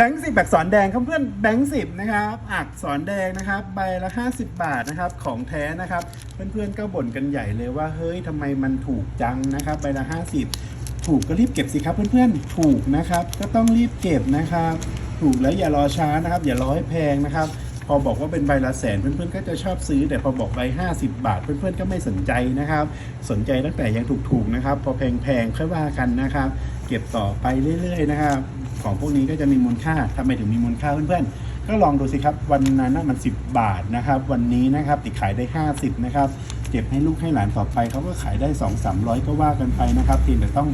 แบงค์สิบอักษรแดงครับเพื่อนแบงค์สิบนะครับอักษรแดงนะครับ ใบละ 50 บาทนะครับของแท้นะครับ เพื่อนๆก็บ่นกันใหญ่เลยว่าเฮ้ยทำไมมันถูกจังนะครับ ใบละ 50 ถูกก็รีบเก็บสิครับเพื่อนๆถูกนะครับ ก็ต้องรีบเก็บนะครับ ถูกแล้วอย่ารอช้านะครับ อย่ารอให้แพงนะครับ พอบอกว่าเป็นใบละแสนเพื่อนๆก็จะชอบซื้อ แต่พอบอกใบ50 บาท เพื่อนๆก็ไม่สนใจนะครับ สนใจตั้งแต่ยังถูกๆนะครับ พอแพงๆค่อยว่ากันนะครับ เก็บต่อไปเรื่อย ๆ นะครับ ของพวกนี้ก็จะมีมูลค่าทำไมถึงมีมูลค่าเพื่อนๆ ก็ลองดูสิครับ วันนั้นมัน 10 บาทนะครับ วันนี้นะครับติดขายได้ 50นะครับเก็บให้ลูกให้หลานต่อไปเขาก็ขายได้ 2 3 0 0 ก็ว่ากันไปนะครับเพียงแต่ต้อง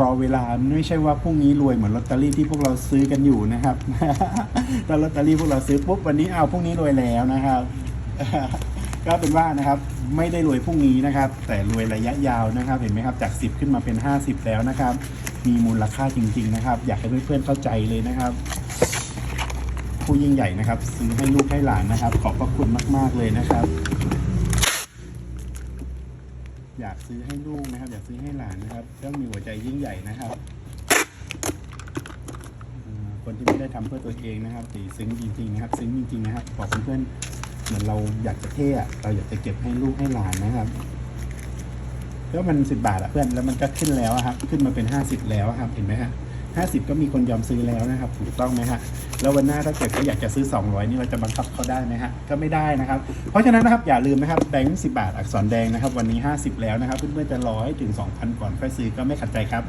รอเวลาไม่ใช่ว่าพรุ่งนี้รวยเหมือนลอตเตอรี่ที่พวกเราซื้อกันอยู่นะครับถ้าลอตเตอรี่พวกเราซื้อปุ๊บวันนี้เอาพรุ่งนี้รวยแล้วนะครับ ก็เป็นว่านะครับไม่ได้รวยพรุ่งนี้นะครับ แต่รวยระยะยาวนะครับ เห็นไหมครับจาก 10 ขึ้นมาเป็น 50 แล้วนะครับ มีมูลค่าจริง ๆ นะครับ อยากให้เพื่อนๆเข้าใจเลยนะครับ ผู้ยิ่งใหญ่นะครับ ซื้อให้ลูกให้หลานนะครับ ขอบพระคุณมาก ๆเลยนะครับ อยากซื้อให้ลูกนะครับ อยากซื้อให้หลานนะครับต้องมีหัวใจยิ่งใหญ่นะครับคนที่ไม่ได้ทำเพื่อตัวเองนะครับตีซึ้งจริงๆนะครับ ซึ้งจริงๆนะครับบอกเพื่อน เหมือนเราอยากจะเท่เราอยากจะเก็บให้ลูกให้หลานนะครับแล้วมันสิบบาทอะเพื่อนแล้วมันก็ขึ้นแล้วอะครับ ขึ้นมาเป็นห้าสิบแล้วครับเห็นไหมฮะห้าสิบก็มีคนยอมซื้อแล้วนะครับ ถูกต้องไหมฮะแล้ววันหน้าถ้าเกิดเขาอยากจะซื้อ 200 นี่เราจะบังคับเขาได้ไหมฮะก็ไม่ได้นะครับ เพราะฉะนั้นนะครับอย่าลืมนะครับแบงค์สิบาทอักษรแดงนะครับ วันนี้ 50 แล้วนะครับ เพื่อนๆจะรอให้ถึง 2,000 ก่อนค่อยซื้อก็ไม่ขัดใจครับ